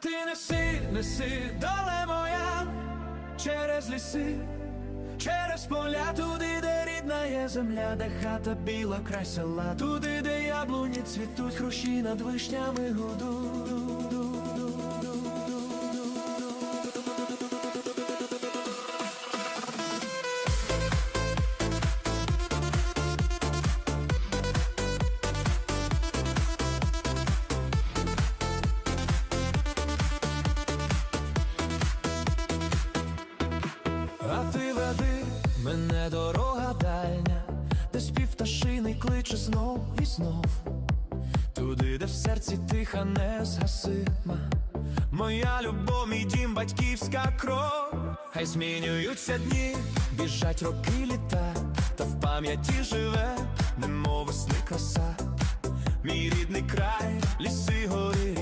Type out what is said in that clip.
Ти неси, неси, доле моя, через ліси, через поля, туди, де рідна є земля, де хата біла, край села, туди, де яблуні цвітуть, хрущі над вишнями гудуть. А ти веди мене дорога дальня, де спів пташиний кличе знов і знов, туди, де в серці тиха незгасима. Моя любов, мій дім, батьківська кров, хай змінюються дні, біжать роки літа, та в пам'яті живе, немов весни краса, мій рідний край, ліси, гори,